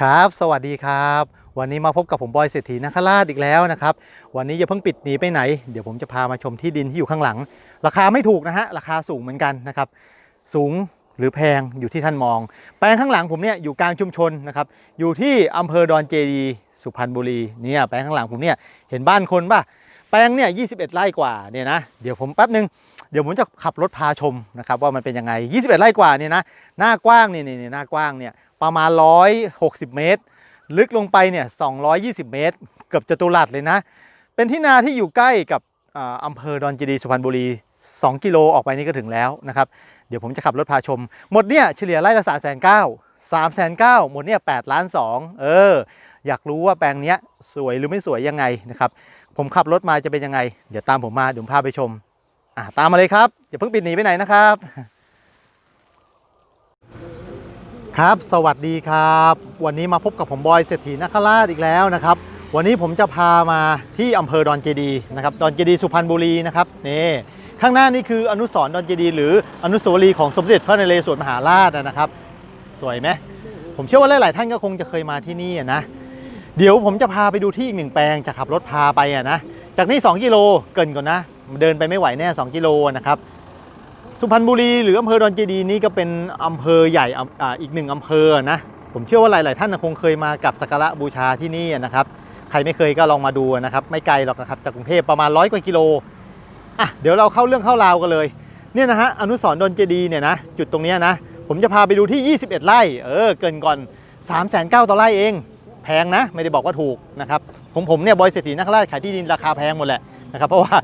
ครับ สวัสดีครับ วันนี้มาพบกับผมบอยเศรษฐีนักราชอีกแล้วนะครับ วันนี้อย่าเพิ่งปิดหนีไปไหน เดี๋ยวผมจะพามาชมที่ดินที่อยู่ข้างหลัง ราคาไม่ถูกนะฮะ ราคาสูงเหมือนกันนะครับ สูงหรือแพงอยู่ที่ท่านมอง แปลงข้างหลังผมเนี่ยอยู่กลางชุมชนนะครับ อยู่ที่อำเภอดอนเจดี สุพรรณบุรี เนี่ยแปลงข้างหลังผมเนี่ยเห็นบ้านคนป่ะ แปลงเนี่ย21ไร่กว่าเนี่ยนะ เดี๋ยวผมแป๊บนึง เดี๋ยวผมจะขับรถพาชมนะครับว่ามันเป็นยังไง 21 ไร่กว่าเนี่ยนะ หน้ากว้างเนี่ยเนี่ยหน้ากว้างเนี่ย ประมาณ 160 เมตร ลึกลงไปเนี่ย 220 เมตร เกือบจตุรัสเลยนะ เป็นที่นาที่อยู่ใกล้กับอำเภอดอนเจดีสุพรรณบุรี 2 กิโลออกไปนี่ก็ถึงแล้วนะครับ เดี๋ยวผมจะขับรถพาชม หมดเนี่ยเฉลี่ยไร่ละ3 9 0 0 0 3 9 0 0 0หมดเนี่ย8ล้าน2เออ อยากรู้ว่าแปลงเนี้ยสวยหรือไม่สวยยังไงนะครับ ผมขับรถมาจะเป็นยังไง เดี๋ยวตามผมมาเดี๋ยวพาไปชม อะตามมาเลยครับอย่าเพิ่งปิดหนีไปไหนนะครับ ครับ สวัสดีครับ วันนี้มาพบกับผมบอยเศรษฐีนักราชอีกแล้วนะครับ วันนี้ผมจะพามาที่อำเภอดอนเจดีนะครับ ดอนเจดีสุพรรณบุรีนะครับนี่ข้างหน้านี่คืออนุสรดอนเจดี หรืออนุสาวรีย์ของสมเด็จพระนเรศวรมหาราชนะครับ สวยไหมผมเชื่อว่าหลาย ๆ ท่านก็คงจะเคยมาที่นี่นะ เดี๋ยวผมจะพาไปดูที่อีกหนึ่งแปลงจะขับรถพาไปนะ จากนี่2กิโลเกินก่อนนะ เดินไปไม่ไหวแน่2กิโลนะครับ สุพรรณบุรีหรืออำเภอดอนเจดีนี่ก็เป็นอำเภอใหญ่อ,อ,อีกหนึ่งอำเภอนะผมเชื่อว่าหลาย ๆ ท่านคงเคยมากับสักการะบูชาที่นี่นะครับ ใครไม่เคยก็ลองมาดูนะครับ ไม่ไกลหรอกนะครับจากกรุงเทพประมาณร้อยกว่ากิโลอะเดี๋ยวเราเข้าเรื่องเข้าราวกันเลยเนี่ยนะฮะอนุสรดอนเจดีเนี่ยนะจุดตรงนี้นะผมจะพาไปดูที่ 21 ไร่เออเกินก่อน3 9 0 0 0ต่อไร่เอง แพงนะ ไม่ได้บอกว่าถูกนะครับผมผมเนี่ยบอยเศรษฐีนักราชขายที่ดินราคาแพงหมดแหละนะครับเพราะว่า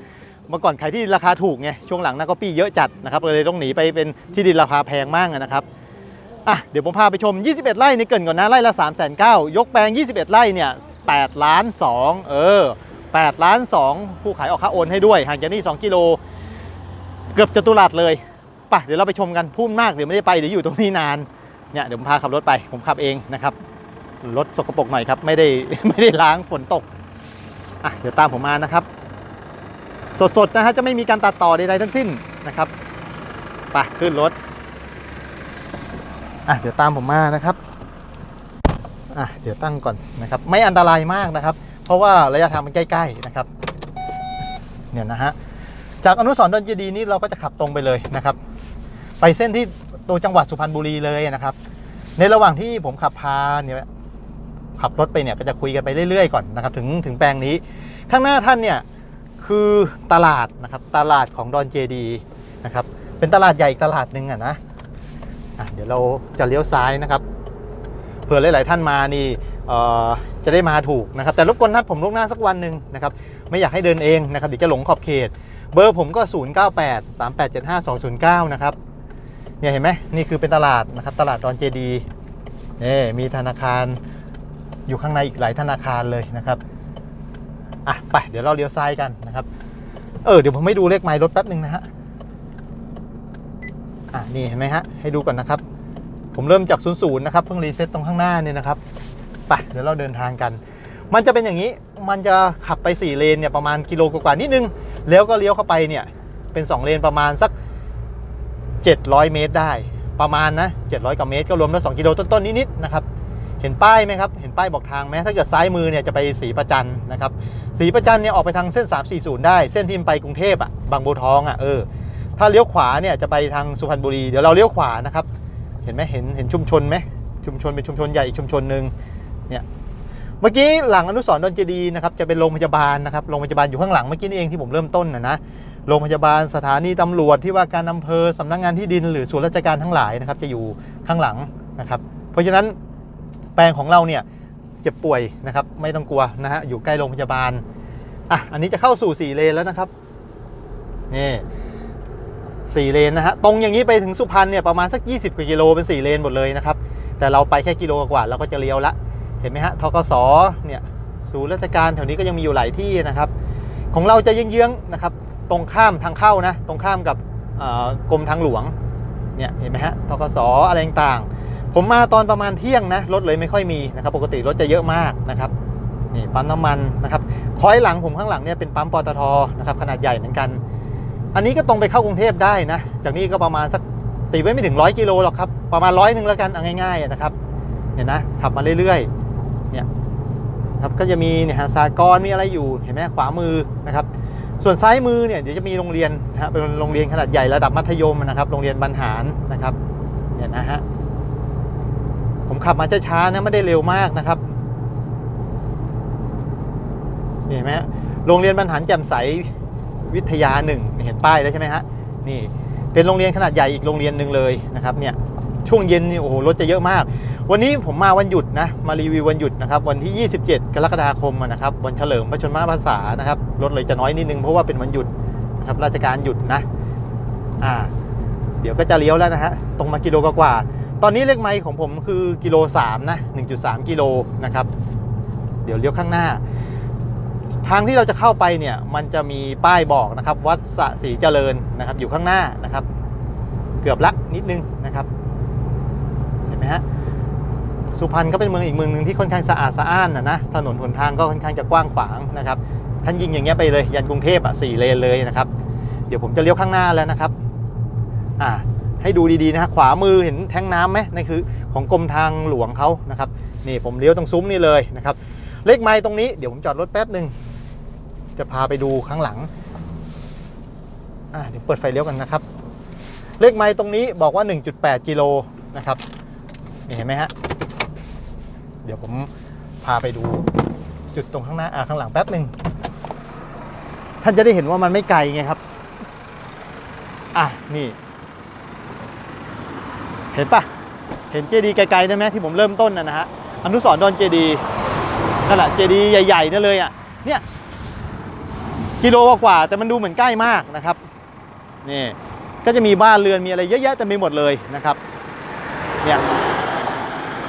เมื่อก่อนขายที่ดินราคาถูกไงช่วงหลังนักก็ปี้เยอะจัดนะครับเลยต้องหนีไปเป็นที่ดินราคาแพงมากนะครับอะเดี๋ยวผมพาไปชม 21 ไร่ในเกินก่อนนะไร่ละ3 9 0 0 0ยกแปลง 21 ไร่เนี่ย8ล้าน2เออ8ล้าน2ผู้ขายออกค่าโอนให้ด้วยห่างจากนี่2กิโลเกือบจะตุรัสเลยไปเดี๋ยวเราไปชมกันพูดมากเดี๋ยวไม่ได้ไปเดี๋ยวอยู่ตรงนี้นานเนี่ยเดี๋ยวผมพาขับรถไปผมขับเองนะครับรถสกปรกหน่อยครับไม่ได้ไม่ได้ล้างฝนตกอะเดี๋ยวตามผมมานะครับ สดๆนะฮะจะไม่มีการตัดต่อใดๆทั้งสิ้นนะครับไปขึ้นรถอะเดี๋ยวตามผมมานะครับอะเดี๋ยวตั้งก่อนนะครับ ไม่อันตรายมากนะครับ เพราะว่าระยะทางมันใกล้ๆนะครับเนี่ยนะฮะจากอนุสรณ์ดอนเจดีนี้เราก็จะขับตรงไปเลยนะครับ ไปเส้นที่ตัวจังหวัดสุพรรณบุรีเลยนะครับ ในระหว่างที่ผมขับพาเนี่ยขับรถไปเนี่ยก็จะคุยกันไปเรื่อยๆก่อนนะครับ ถึงถึงแปลงนี้ ข้างหน้าท่านเนี่ย คือตลาดนะครับตลาดของดอนเจดีนะครับเป็นตลาดใหญ่อีกตลาดหนึ่งอะนะะเดี๋ยวเราจะเลี้ยวซ้ายนะครับเผื่อหลาย ๆ ท่านมานี่จะได้มาถูกนะครับแต่รบกวนนัดผมล่วงหน้าสักวันหนึ่งนะครับไม่อยากให้เดินเองนะครับเดี๋ยวจะหลงขอบเขต เบอร์ผมก็ 098 3875 209 นะครับเนี่ยเห็นไหมนี่คือเป็นตลาดนะครับตลาดดอนเจดีนี่มีธนาคารอยู่ข้างในอีกหลายธนาคารเลยนะครับ อะไปเดี๋ยวเราเลี้ยวซ้ายกันนะครับเออเดี๋ยวผมให้ดูเลขไมล์รถแป๊บหนึ่งนะฮะอะนี่เห็นไหมฮะให้ดูก่อนนะครับ ผมเริ่มจาก0ูนย์นะครับเพิ่งรีเซ็ตตรงข้างหน้าเนี่ยนะครับไปเดี๋ยวเราเดินทางกัน มันจะเป็นอย่างนี้มันจะขับไป 4 เลนเนี่ยประมาณกิโลกว่าๆนิดนึง แล้วก็เลี้ยวเข้าไปเนี่ยเป็น 2 เลนประมาณสัก 700 เมตรได้ ประมาณนะ700กว่าเมตรก็รวมแล้ว2กิโลต้นๆนิดๆนะครับ เห็นป้ายไหมครับ เห็นป้ายบอกทางไหมถ้าเกิดซ้ายมือเนี่ยจะไปสีประจันนะครับ สีประจันเนี่ยออกไปทางเส้น 340 ได้ เส้นที่ไปกรุงเทพอะบางบัวทองอะเออ ถ้าเลี้ยวขวาเนี่ยจะไปทางสุพรรณบุรี เดี๋ยวเราเลี้ยวขวานะครับ เห็นไหมเห็นเห็นชุมชนไหมชุมชนเป็นชุมชนใหญ่อีกชุมชนหนึ่งเนี่ย เมื่อกี้หลังอนุสรณ์ดอนเจดีย์นะครับจะเป็นโรงพยาบาลนะครับ โรงพยาบาลอยู่ข้างหลังเมื่อกี้นี่เองที่ผมเริ่มต้นนะนะ โรงพยาบาลสถานีตำรวจที่ว่าการอำเภอสำนักงานที่ดิน หรือส่วนราชการทั้งหลายนะครับจะอยู่ข้างหลังนะครับ เพราะฉะนั้น แปลงของเราเนี่ยเจ็บป่วยนะครับไม่ต้องกลัวนะฮะอยู่ใกล้โรงพยาบาลอะอันนี้จะเข้าสู่4เลนแล้วนะครับนี่สี่เลนนะฮะตรงอย่างนี้ไปถึงสุพรรณเนี่ยประมาณสัก 20กว่ากิโลเป็น4เลนหมดเลยนะครับแต่เราไปแค่กิโลกว่าเราก็จะเลี้ยวละเห็นไหมฮะทกสเนี่ยศูนย์ราชการแถวนี้ก็ยังมีอยู่หลายที่นะครับ ของเราจะเยื้องๆนะครับตรงข้ามทางเข้านะตรงข้ามกับเอ่อกรมทางหลวงเนี่ยเห็นไหมฮะทกสอะไรต่างๆ ผมมาตอนประมาณเที่ยงนะรถเลยไม่ค่อยมีนะครับปกติรถจะเยอะมากนะครับนี่ปั๊มน้ำมันนะครับคอยหลังผมข้างหลังเนี่ยเป็นปั๊มปตทนะครับขนาดใหญ่เหมือนกัน อันนี้ก็ตรงไปเข้ากรุงเทพได้นะ จากนี้ก็ประมาณสักตีไว้ไม่ถึงร้อยกิโลหรอกครับประมาณร้อยหนึ่งแล้วกันเอาง่ายๆนะครับเนี่ยนะขับมาเรื่อยๆเนี่ยครับก็จะมีเนี่ยฮะสากรมีอะไรอยู่เห็นไหมขวามือนะครับส่วนซ้ายมือเนี่ยเดี๋ยวจะมีโรงเรียนนะฮะเป็นโรงเรียนขนาดใหญ่ระดับมัธยมนะครับโรงเรียนบรรหารนะครับเนี่ยนะฮะ ผมขับมาช้าๆนะไม่ได้เร็วมากนะครับเห็นไหมฮะโรงเรียนบรรหารแจ่มใสวิทยาหนึ่งเห็นป้ายแล้วใช่ไหมฮะนี่เป็นโรงเรียนขนาดใหญ่อีกโรงเรียนหนึ่งเลยนะครับเนี่ยช่วงเย็นนี่โอ้โหรถจะเยอะมาก วันนี้ผมมาวันหยุดนะมารีวิววันหยุดนะครับวันที่ 27 กรกฎาคมนะครับวันเฉลิมพระชนมพรรษานะครับรถเลยจะน้อยนิดนึงเพราะว่าเป็นวันหยุดนะครับราชการหยุดนะอ่าเดี๋ยวก็จะเลี้ยวแล้วนะฮะตรงมากิโลกว่า ตอนนี้เลขไมล์ของผมคือกิโล3นะ1.3 กิโลนะครับ เดี๋ยวเลี้ยวข้างหน้า ทางที่เราจะเข้าไปเนี่ยมันจะมีป้ายบอกนะครับ วัดสะศรีเจริญนะครับ อยู่ข้างหน้านะครับ เกือบละนิดนึงนะครับเห็นไหมฮะสุพรรณก็เป็นเมืองอีกเมืองหนึ่งที่ค่อนข้างสะอาดสะอ้านนะนะถนนหนทางก็ค่อนข้างจะกว้างขวางนะครับท่านยิงอย่างเงี้ยไปเลยยันกรุงเทพอะสี่เลนเลยนะครับ เดี๋ยวผมจะเลี้ยวข้างหน้าแล้วนะครับ อ่า ให้ดูดีๆนะฮะขวามือเห็นแท้งน้ำไหมนั่นคือของกรมทางหลวงเขานะครับนี่ผมเลี้ยวตรงซุ้มนี่เลยนะครับเลขไม้ตรงนี้เดี๋ยวผมจอดรถแป๊บหนึ่งจะพาไปดูข้างหลังอ่าเดี๋ยวเปิดไฟเลี้ยวกันนะครับ เลขไม้ตรงนี้บอกว่า 1.8 กิโลนะครับนี่เห็นไหมฮะเดี๋ยวผมพาไปดูจุดตรงข้างหน้าอ่าข้างหลังแป๊บหนึ่งท่านจะได้เห็นว่ามันไม่ไกลไงครับ อะ นี่ เห็นปะเห็นเจดีไกลๆได้ไหมที่ผมเริ่มต้นนะนะฮะอนุสรณ์ดอนเจดีนั่นแหละเจดีใหญ่ๆนั่นเลยอะเนี่ยกิโลกว่าแต่มันดูเหมือนใกล้มากนะครับนี่ก็จะมีบ้านเรือนมีอะไรเยอะแยะเต็มไปหมดเลยนะครับเนี่ย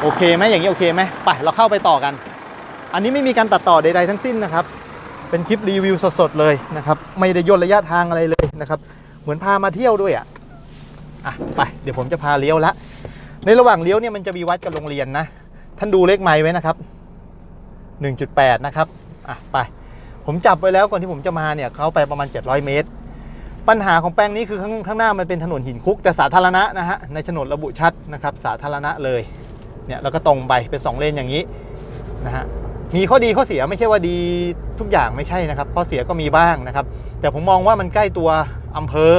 โอเคไหมอย่างนี้โอเคไหมไปเราเข้าไปต่อกัน อันนี้ไม่มีการตัดต่อใดๆทั้งสิ้นนะครับ เป็นคลิปรีวิวสดๆเลยนะครับ ไม่ได้ย่นระยะทางอะไรเลยนะครับ เหมือนพามาเที่ยวด้วยอะ อะไปเดี๋ยวผมจะพาเลี้ยวละ ในระหว่างเลี้ยวเนี่ยมันจะมีวัดกับโรงเรียนนะ ท่านดูเลขไม้ไว้นะครับ 1.8 นะครับอะไป ผมจับไว้แล้วก่อนที่ผมจะมาเนี่ยเขาไปประมาณ 700 เมตร ปัญหาของแปลงนี้คือข้างข้างหน้ามันเป็นถนนหินคุกแต่สาธารณะนะฮะในโฉนดระบุชัดนะครับ สาธารณะเลยเนี่ยแล้วก็ตรงไปเป็น2เลนอย่างนี้นะฮะมีข้อดีข้อเสียไม่ใช่ว่าดีทุกอย่างไม่ใช่นะครับ ข้อเสียก็มีบ้างนะครับ แต่ผมมองว่ามันใกล้ตัวอำเภอ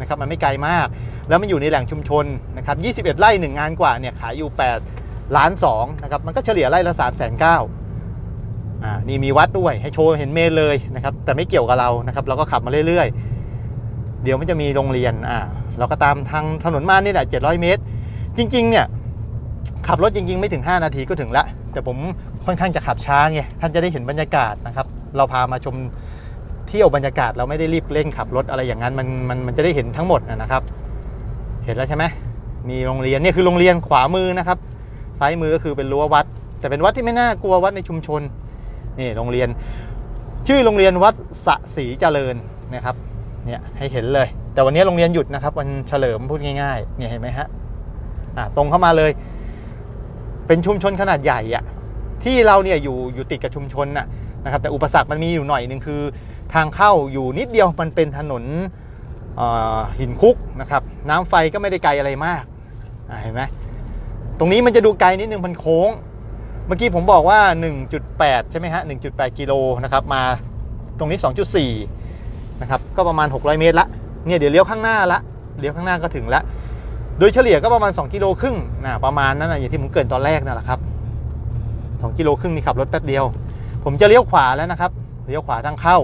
นะครับ มันไม่ไกลมาก แล้วมันอยู่ในแหล่งชุมชนนะครับ21 ไร่หนึ่งงานกว่าเนี่ยขายอยู่ 8 ล้าน2นะครับมันก็เฉลี่ยไร่ละ 3 9 0 0 0 0อ่านี่มีวัดด้วยให้โชว์เห็นเมนเลยนะครับแต่ไม่เกี่ยวกับเรานะครับเราก็ขับมาเรื่อยๆ เดี๋ยวมันจะมีโรงเรียนอ่าเราก็ตามทางถนนมานี่แหละ700 เมตร จริงๆเนี่ยขับรถจริงๆ ไม่ถึง 5 นาทีก็ถึงละ แต่ผมค่อนข้างจะขับช้าไงท่านจะได้เห็นบรรยากาศนะครับเราพามาชมเที่ยวบรรยากาศเราไม่ได้รีบเร่งขับรถอะไรอย่างนั้นมันมันมันจะได้เห็นทั้งหมดนะครับ เห็นแล้วใช่ไหมมีโรงเรียนเนี่ยคือโรงเรียนขวามือนะครับ ซ้ายมือก็คือเป็นรั้ววัด แต่เป็นวัดที่ไม่น่ากลัววัดในชุมชนนี่โรงเรียน ชื่อโรงเรียนวัดสะศรีเจริญนะครับเนี่ยให้เห็นเลย แต่วันนี้โรงเรียนหยุดนะครับ วันเฉลิมพูดง่ายๆเนี่ยเห็นไหมฮะอะตรงเข้ามาเลย เป็นชุมชนขนาดใหญ่อะที่เราเนี่ยอยู่อยู่ติดกับชุมชนน่ะนะครับแต่อุปสรรคมันมีอยู่หน่อยหนึ่งคือ ทางเข้าอยู่นิดเดียวมันเป็นถนน หินคุกนะครับน้ำไฟก็ไม่ได้ไกลอะไรมากเห็นไหมตรงนี้มันจะดูไกลนิดนึงมันโค้ง เมื่อกี้ผมบอกว่า 1.8 ใช่ไหมฮะ 1.8 กิโลนะครับมาตรงนี้ 2.4 นะครับก็ประมาณ 600 เมตรละเนี่ยเดี๋ยวเลี้ยวข้างหน้าละเลี้ยวข้างหน้าก็ถึงละโดยเฉลี่ยก็ประมาณ 2 กิโลครึ่งนะประมาณนั้นนะอย่างที่ผมเกินตอนแรกนั่นแหละครับ 2 กิโลครึ่งนี่ขับรถแป๊บเดียว ผมจะเลี้ยวขวาแล้วนะครับเลี้ยวขวาทางเข้า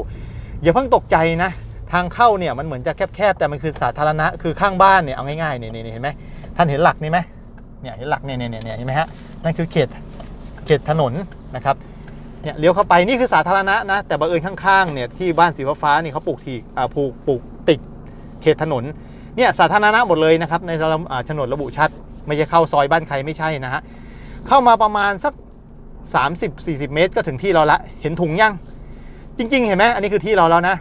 อย่าเพิ่งตกใจนะ ทางเข้าเนี่ยมันเหมือนจะแคบๆแต่มันคือสาธารณะคือข้างบ้านเนี่ยเอาง่ายๆเนี่ยเห็นไหมท่านเห็นหลักนี่ไหมเนี่ยเห็นหลักเนี่ยเนี่ยเนี่ยเห็นไหมฮะนั่นคือเขตเขตถนนนะครับเนี่ยเลี้ยวเข้าไปนี่คือสาธารณะนะแต่บังเอิญข้างๆเนี่ยที่บ้านสีฟ้านี่เขาปลูกทีอ่าปลูกปลูกติดเขตถนนเนี่ยสาธารณะหมดเลยนะครับในโฉนดระบุชัด ไม่ใช่เข้าซอยบ้านใครไม่ใช่นะฮะเข้ามาประมาณสัก 30-40 เมตร ก็ถึงที่เราละเห็นถุงยังจริง ๆ เห็นไหมอันนี้คือที่เราแล้วนะ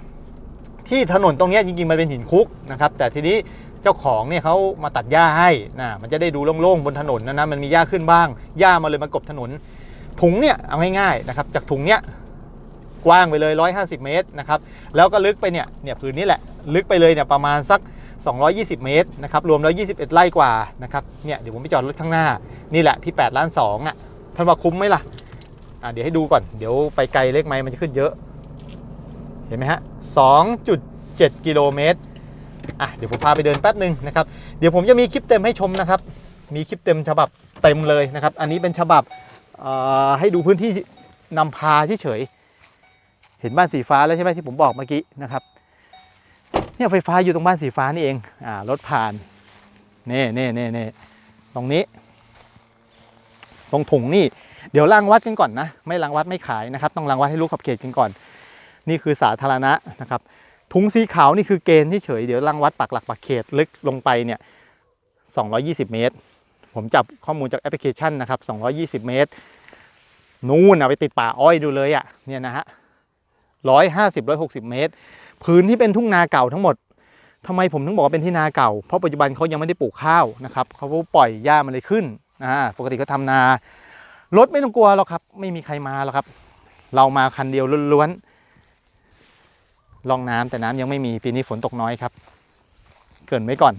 ที่ถนนตรงนี้จริงๆมันเป็นหินคุกนะครับแต่ทีนี้เจ้าของเนี่ยเขามาตัดหญ้าให้นะมันจะได้ดูโล่งๆบนถนนนะนะมันมีหญ้าขึ้นบ้างหญ้ามาเลยมากบถนน ถุงเนี่ยเอาง่ายๆนะครับจากถุงเนี้ยกว้างไปเลย 150 เมตรนะครับแล้วก็ลึกไปเนี่ยเนี่ยพื้นนี้แหละลึกไปเลยเนี่ยประมาณสัก 220 เมตรนะครับรวมแล้ว21 ไร่กว่านะครับเนี่ยเดี๋ยวผมไปจอดรถข้างหน้านี่แหละที่8ล้าน2อะท่านว่าคุ้มไหมล่ะอะเดี๋ยวให้ดูก่อนเดี๋ยวไปไกลเลขไม้มันจะขึ้นเยอะ เห็นไหมฮะ 2.7 กิโลเมตรอะเดี๋ยวผมพาไปเดินแป๊บหนึ่งนะครับ เดี๋ยวผมจะมีคลิปเต็มให้ชมนะครับ มีคลิปเต็มฉบับเต็มเลยนะครับ อันนี้เป็นฉบับให้ดูพื้นที่นำพาเฉยเห็นบ้านสีฟ้าแล้วใช่ไหมที่ผมบอกเมื่อกี้นะครับเนี่ยไฟฟ้าอยู่ตรงบ้านสีฟ้านี่เองอ่ารถผ่านนี่นี่นี่นี่ตรงนี้ ตรงถุงนี่ เดี๋ยวรางวัดกันก่อนนะ ไม่รางวัดไม่ขายนะครับ ต้องรางวัดให้รู้ขอบเขตกันก่อน นี่คือสาธารณะนะครับถุงสีขาวนี่คือเกณฑ์ที่เฉยเดี๋ยวรางวัดปักหลักปักเขตลึกลงไปเนี่ย220 เมตร ผมจับข้อมูลจากแอปพลิเคชันนะครับ 220 เมตร นู่นนะไปติดป่าอ้อยดูเลยอะ่ะเนี่ยนะฮะ150 160 เมตร พื้นที่เป็นทุ่งนาเก่าทั้งหมดทำไมผมถึงบอกว่าเป็นที่นาเก่า เพราะปัจจุบันเขายังไม่ได้ปลูกข้าวนะครับเขาปล่อยหญ้ามันเลยขึ้นอ่าปกติเขาทำนา รถไม่ต้องกลัวหรอกครับ ไม่มีใครมาหรอกครับ เรามาคันเดียวล้วนๆ ลองน้ำแต่น้ำยังไม่มีปีนี้ฝนตกน้อยครับ เกินไว้ก่อน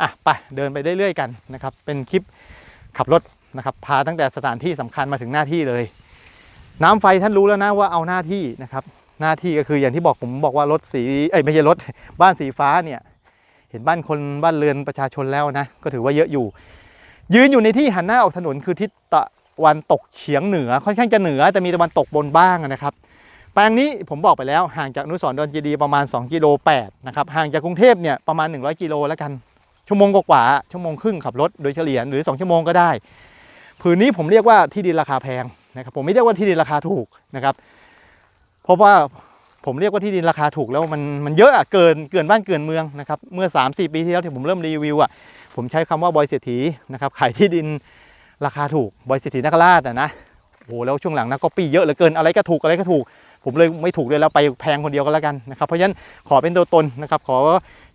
อะไปเดินไปเรื่อยๆกันนะครับ เป็นคลิปขับรถนะครับ พาตั้งแต่สถานที่สำคัญมาถึงหน้าที่เลย น้ำไฟท่านรู้แล้วนะว่าเอาหน้าที่นะครับ หน้าที่ก็คืออย่างที่บอกผมบอกว่ารถสีเอ้ยไม่ใช่รถบ้านสีฟ้าเนี่ย เห็นบ้านคนบ้านเรือนประชาชนแล้วนะ ก็ถือว่าเยอะอยู่ ยืนอยู่ในที่หันหน้าออกถนนคือทิศตะวันตกเฉียงเหนือค่อนข้างจะเหนือแต่มีตะวันตกบนบ้างนะครับ แปลงนี้ผมบอกไปแล้วห่างจากอนุสรดอนเจดีประมาณ2กิโล8นะครับห่างจากกรุงเทพเนี่ยประมาณ 100 กิโลแล้วกัน ชั่วโมงกว่าชั่วโมงครึ่งขับรถโดยเฉลี่ยหรือ 2 ชั่วโมงก็ได้ ผืนนี้ผมเรียกว่าที่ดินราคาแพงนะครับผมไม่เรียกว่าที่ดินราคาถูกนะครับ เพราะว่าผมเรียกว่าที่ดินราคาถูกแล้วมันมันเยอะอะเกินเกินบ้านเกินเมืองนะครับเมื่อ 3-4 ปีที่แล้วที่ผมเริ่มรีวิวอะผมใช้คำว่าบอยเศรษฐีนะครับขายที่ดินราคาถูกบอยเศรษฐีนักราชอะนะ โอ้โหแล้วช่วงหลังนะก็ปี้เยอะเหลือเกินอะไรก็ถูกอะไรก็ถูก ผมเลยไม่ถูกเลยแล้วไปแพงคนเดียวก็แล้วกันนะครับเพราะฉะนั้นขอเป็นตัวตนนะครับขอ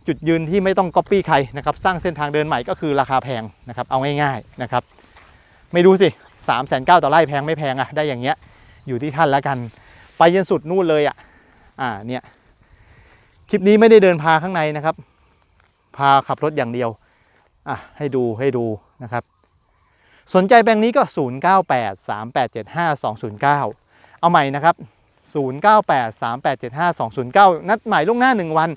จุดยืนที่ไม่ต้องก๊อปปี้ใครนะครับสร้างเส้นทางเดินใหม่ก็คือราคาแพงนะครับเอาง่ายๆนะครับไม่รู้สิสามแสนเก้าต่อไร่แพงไม่แพงอะได้อย่างเงี้ยอยู่ที่ท่านแล้วกัน ไปจนสุดนู่นเลยอะอ่าเนี่ยคลิปนี้ไม่ได้เดินพาข้างในนะครับ พาขับรถอย่างเดียวอะให้ดูให้ดูนะครับ สนใจแบงค์นี้ก็ 0 9 8 3 8 7 5 2 0 9 เอาใหม่นะครับ 0 9 8 3 8 7 5 2 0 9 นัดหมายล่วงหน้า 1 วัน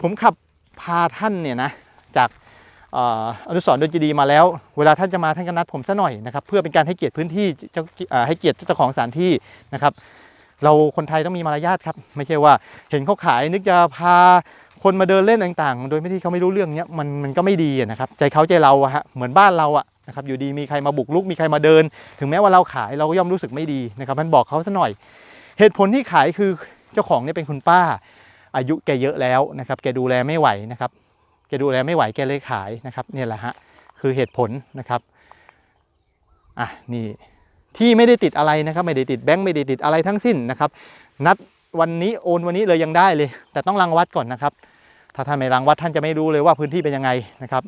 ผมขับพาท่านเนี่ยนะ จากอนุสรณ์ดนตรีดีมาแล้ว เวลาท่านจะมาท่านก็นัดผมซะหน่อยนะครับเพื่อเป็นการให้เกียรติพื้นที่จ้าเอ่อให้เกียรติเจ้าของสถานที่นะครับ เราคนไทยต้องมีมารยาทครับ ไม่ใช่ว่าเห็นเขาขายนึกจะพาคนมาเดินเล่นต่างๆ โดยไม่ที่เขาไม่รู้เรื่องเนี้ยมันมันก็ไม่ดีนะครับ ใจเขาใจเราอะฮะเหมือนบ้านเราอะ นะครับอยู่ดีมีใครมาบุกลุกมีใครมาเดิน ถึงแม้ว่าเราขายเราก็ย่อมรู้สึกไม่ดีนะครับมันบอกเขาซะหน่อย เหตุผลที่ขายคือเจ้าของเนี่ยเป็นคุณป้า อายุแกเยอะแล้วนะครับแกดูแลไม่ไหวนะครับแกดูแลไม่ไหวแกเลยขายนะครับเนี่ยแหละฮะคือเหตุผลนะครับอะนี่ที่ไม่ได้ติดอะไรนะครับไม่ได้ติดแบงค์ไม่ได้ติดอะไรทั้งสิ้นนะครับ นัดวันนี้โอนวันนี้เลยยังได้เลย แต่ต้องรังวัดก่อนนะครับ ถ้าท่านไม่รังวัดท่านจะไม่รู้เลยว่าพื้นที่เป็นยังไงนะครับ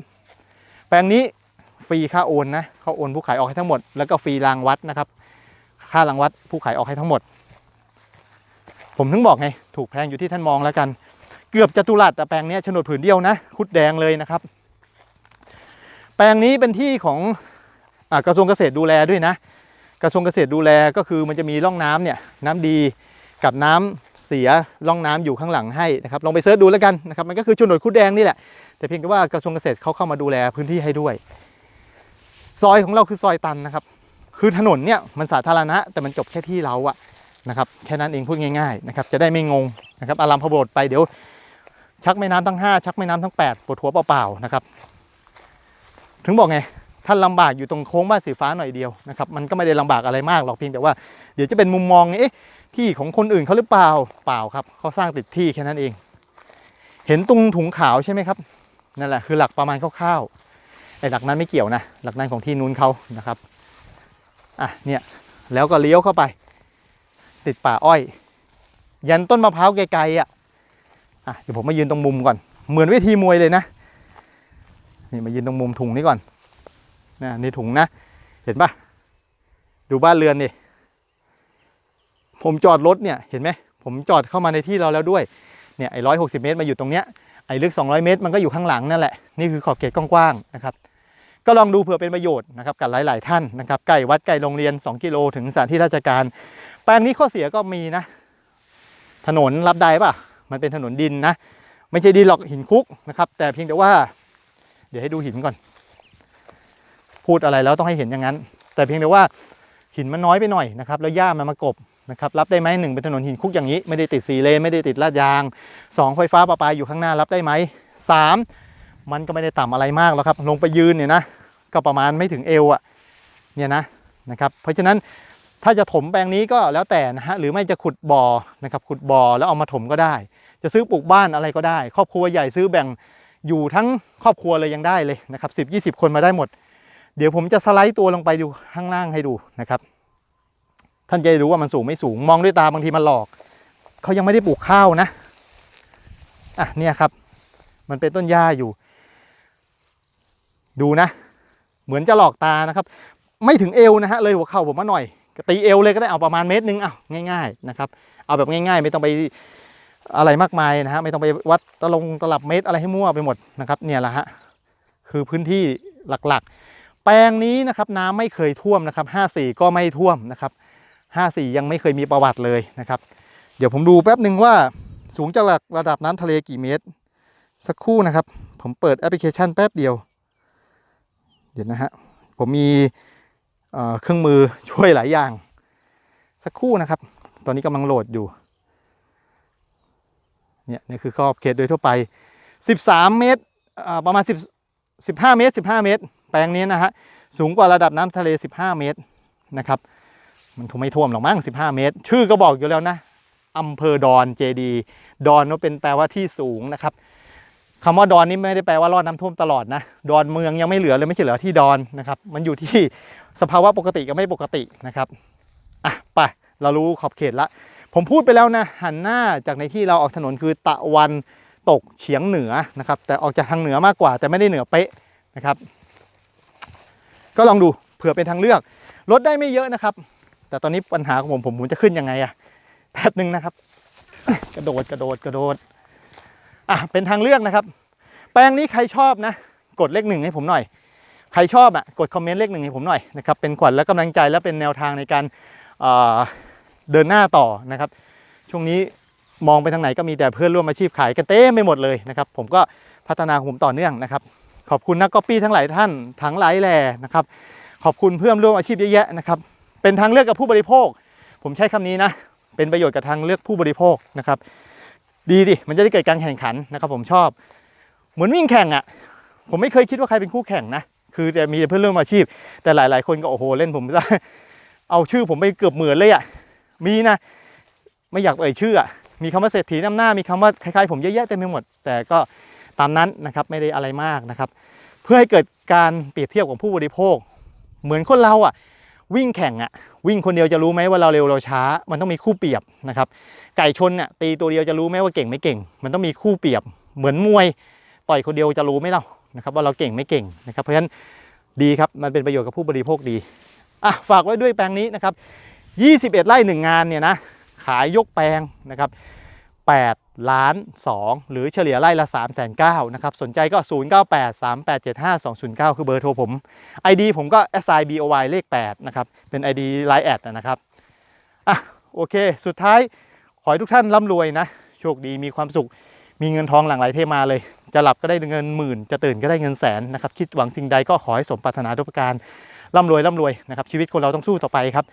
แปลงนี้ ฟรีค่าโอนนะเขาโอนผู้ขายออกให้ทั้งหมด แล้วก็ฟรีรางวัดนะครับ ค่ารังวัดผู้ขายออกให้ทั้งหมด ผมถึงบอกไง ถูกแพงอยู่ที่ท่านมองแล้วกัน เกือบจะตุรัสแต่แปลงนี้โฉนดผืนเดียวนะ คุดแดงเลยนะครับ แปลงนี้เป็นที่ของอกระทรวงเกษตรดูแลด้วยนะ กระทรวงเกษตรดูแลก็คือมันจะมีร่องน้ำเนี่ยน้ำดีกับน้ำเสียร่องน้ำอยู่ข้างหลังให้นะครับลองไปเสิร์ชดูแล้วกันนะครับมันก็คือโฉนดคุดแดงนี่แหละแต่เพียงแต่ว่ากระทรวงเกษตรเขาเข้ามาดูแลพื้นที่ให้ด้วย ซอยของเราคือซอยตันนะครับ คือถนนเนี่ยมันสาธารณะ แต่มันจบแค่ที่เราอะนะครับแค่นั้นเองพูดง่ายๆนะครับจะได้ไม่งงนะครับอารามพบทไปเดี๋ยว ชักแม่น้ำทั้ง 5 ชักแม่น้ำทั้ง8ปวดหัวเปล่าๆนะครับ ถึงบอกไงท่านลำบากอยู่ตรงโค้งบ้านสีฟ้าหน่อยเดียวนะครับมันก็ไม่ได้ลำบากอะไรมากหรอกเพียงแต่ว่าเดี๋ยวจะเป็นมุมมองเอ๊ะที่ของคนอื่นเขาหรือเปล่าเปล่าครับเขาสร้างติดที่แค่นั้นเอง เห็นตรงถุงขาวใช่ไหมครับนั่นแหละคือหลักประมาณคร่าวๆ อ้หลักนั้นไม่เกี่ยวนะ หลักนั้นของที่นู้นเขานะครับอะเนี่ยแล้วก็เลี้ยวเข้าไป ติดป่าอ้อย ยันต้นมะพร้าวไกลๆอะอะเดี๋ยวผมมายืนตรงมุมก่อน เหมือนเวทีมวยเลยนะนี่มายืนตรงมุมถุงนี้ก่อนนะนี่ถุงนะ เห็นปะดูบ้านเรือนดิผมจอดรถเนี่ยเห็นไหมผมจอดเข้ามาในที่เราแล้วด้วยเนี่ยไอ้ร้อยหกสิบเมตรมาอยู่ตรงเนี้ยไอ้ลึก 200 เมตร มันก็อยู่ข้างหลังนั่นแหละ นี่คือขอบเขตกว้างๆนะครับ ก็ลองดูเผื่อเป็นประโยชน์นะครับกับหลาย ๆ ท่านนะครับใกล้วัดใกล้โรงเรียน 2 กิโลถึงสถานที่ราชการ แปลงนี้ข้อเสียก็มีนะ ถนนรับได้ป่ะมันเป็นถนนดินนะ ไม่ใช่ดินหรอกหินคุกนะครับ แต่เพียงแต่ว่า เดี๋ยวให้ดูหินก่อน พูดอะไรแล้วต้องให้เห็นอย่างนั้น แต่เพียงแต่ว่าหินมันน้อยไปหน่อยนะครับ แล้วหญ้ามันมากบนะครับรับได้ไหมหนึ่งเป็นถนนหินคุกอย่างนี้ ไม่ได้ติดสีเลนไม่ได้ติดลาดยางสองไฟฟ้าประปาอยู่ข้างหน้ารับได้ไหมสาม มันก็ไม่ได้ต่ำอะไรมากแล้วครับ ลงไปยืนเนี่ยนะ ก็ประมาณไม่ถึงเอวอะเนี่ยนะนะครับ เพราะฉะนั้นถ้าจะถมแปลงนี้ก็แล้วแต่นะฮะหรือไม่จะขุดบ่อนะครับขุดบ่อแล้วเอามาถมก็ได้ จะซื้อปลูกบ้านอะไรก็ได้ ครอบครัวใหญ่ซื้อแบ่งอยู่ทั้งครอบครัวเลยยังได้เลยนะครับสิบยี่สิบคนมาได้หมด เดี๋ยวผมจะสไลด์ตัวลงไปดูข้างล่างให้ดูนะครับ ท่านจะรู้ว่ามันสูงไม่สูงมองด้วยตาบางทีมันหลอกเขายังไม่ได้ปลูกข้าวนะอะเนี่ยครับ มันเป็นต้นหญ้าอยู่ ดูนะ เหมือนจะหลอกตานะครับ ไม่ถึงเอวนะฮะเลยหัวเข่าผมมาหน่อยตีเอวเลยก็ได้เอาประมาณเมตรหนึงเอาง่ายๆนะครับ เอาแบบง่าย ๆ ไม่ต้องไปอะไรมากมายนะฮะไม่ต้องไปวัดตะลงตลับเมตรอะไรให้มั่วไปหมดนะครับ เนี่ยแหละฮะคือพื้นที่หลักๆ แปลงนี้นะครับน้ำไม่เคยท่วมนะครับ 54 ก็ไม่ท่วมนะครับ 54 ยังไม่เคยมีประวัติเลยนะครับ เดี๋ยวผมดูแป๊บหนึ่งว่าสูงจากระดับน้ำทะเลกี่เมตร สักครู่นะครับ ผมเปิดแอปพลิเคชันแป๊บเดียว เดี๋ยวนะฮะ ผมมีเครื่องมือช่วยหลายอย่าง สักครู่นะครับ ตอนนี้กำลังโหลดอยู่ เนี่ยนี่คือขอบเขตโดยทั่วไป 13 เมตรประมาณ 10 15 เมตร 15 เมตร แปลงนี้นะฮะ สูงกว่าระดับน้ำทะเล 15 เมตรนะครับ มันคงไม่ท่วมหรอกมั้ง 15 เมตร ชื่อก็บอกอยู่แล้วนะอำเภอดอนเจดี ดอนก็เป็นแปลว่าที่สูงนะครับ คำว่าดอนนี่ไม่ได้แปลว่ารอดน้ำท่วมตลอดนะ ดอนเมืองยังไม่เหลือเลยไม่ใช่เหลือที่ดอนนะครับ มันอยู่ที่สภาวะปกติกับไม่ปกตินะครับ อะไป เรารู้ขอบเขตละ ผมพูดไปแล้วนะ หันหน้าจากในที่เราออกถนนคือตะวันตกเฉียงเหนือนะครับ แต่ออกจากทางเหนือมากกว่า แต่ไม่ได้เหนือเป๊ะนะครับ ก็ลองดูเผื่อเป็นทางเลือก ลดได้ไม่เยอะนะครับ แต่ตอนนี้ปัญหาของผมผมผมจะขึ้นยังไงอะแป๊บหนึ่งนะครับ กระโดดกระโดดกระโดด อะเป็นทางเลือกนะครับ แปลงนี้ใครชอบนะ กดเลขหนึ่งให้ผมหน่อย ใครชอบอะกดคอมเมนต์เลขหนึ่งให้ผมหน่อยนะครับเป็นขวัญและกำลังใจและเป็นแนวทางในการเอ่อเดินหน้าต่อนะครับ ช่วงนี้มองไปทางไหนก็มีแต่เพื่อนร่วมอาชีพขายกันเต้ไม่หมดเลยนะครับ ผมก็พัฒนาของผมต่อเนื่องนะครับ ขอบคุณนักก๊อปปี้ทั้งหลายท่านทั้งหลายแหล่นะครับ ขอบคุณเพื่อนร่วมอาชีพเยอะแยะนะครับ เป็นทางเลือกกับผู้บริโภค ผมใช้คำนี้นะ เป็นประโยชน์กับทางเลือกผู้บริโภคนะครับ ดีดิมันจะได้เกิดการแข่งขันนะครับผมชอบ เหมือนวิ่งแข่งอะ่ะ ผมไม่เคยคิดว่าใครเป็นคู่แข่งนะคือจะมีแต่เพื่อนร่วมอาชีพ แต่หลาย ๆ คนก็โอ้โหเล่นผมซะเอาชื่อผมไปเกือบเหมือนเลยอะ่ะมีนะ ไม่อยากเอ่ยชื่ออะ่ะมีคำว่าเศรษฐีน้ำหน้ามีคำว่าคล้าย ๆ ผมเยอะแยะเต็มไปหมด แต่ก็ตามนั้นนะครับไม่ได้อะไรมากนะครับ เพื่อให้เกิดการเปรียบเทียบของผู้บริโภค เหมือนคนเราอะ วิ่งแข่งอะวิ่งคนเดียวจะรู้ไหมว่าเราเร็วเราช้า มันต้องมีคู่เปรียบนะครับ ไก่ชนเนี่ยตีตัวเดียวจะรู้ไหมว่าเก่งไม่เก่ง มันต้องมีคู่เปรียบ เหมือนมวยต่อยคนเดียวจะรู้ไหมเรานะครับ ว่าเราเก่งไม่เก่งนะครับ เพราะฉะนั้นดีครับมันเป็นประโยชน์กับผู้บริโภคดีอะฝากไว้ด้วยแปลงนี้นะครับ 21 ไร่หนึ่งงานเนี่ยนะขายยกแปลงนะครับ 8 ล้าน 2 หรือเฉลี่ยไร่ละ 3 9 0 0 0นะครับ สนใจก็ 098 3875 209 คือเบอร์โทรผม ID ผมก็ SIBOY เลข 8 นะครับ เป็น ID Line แอดนะครับ อะ โอเค สุดท้าย ขอให้ทุกท่านร่ำรวยนะ โชคดีมีความสุข มีเงินทองหลั่งไหลเทมาเลย จะหลับก็ได้เงินหมื่น จะตื่นก็ได้เงินแสนนะครับ คิดหวังสิ่งใดก็ขอให้สมปรารถนาทุกประการ ร่ำรวยร่ำรวยนะครับ ชีวิตคนเราต้องสู้ต่อไปครับ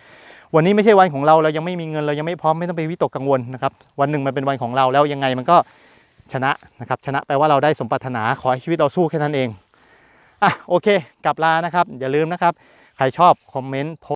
วันนี้ไม่ใช่วันของเราเรายังไม่มีเงินเรายังไม่พร้อมไม่ต้องไปวิตกกังวลนะครับวันหนึ่งมันเป็นวันของเราแล้วยังไงมันก็ชนะนะครับชนะแปลว่าเราได้สมปรารถนาขอให้ชีวิตเราสู้แค่นั้นเองอะโอเคกลับลานะครับอย่าลืมนะครับใครชอบคอมเมนต์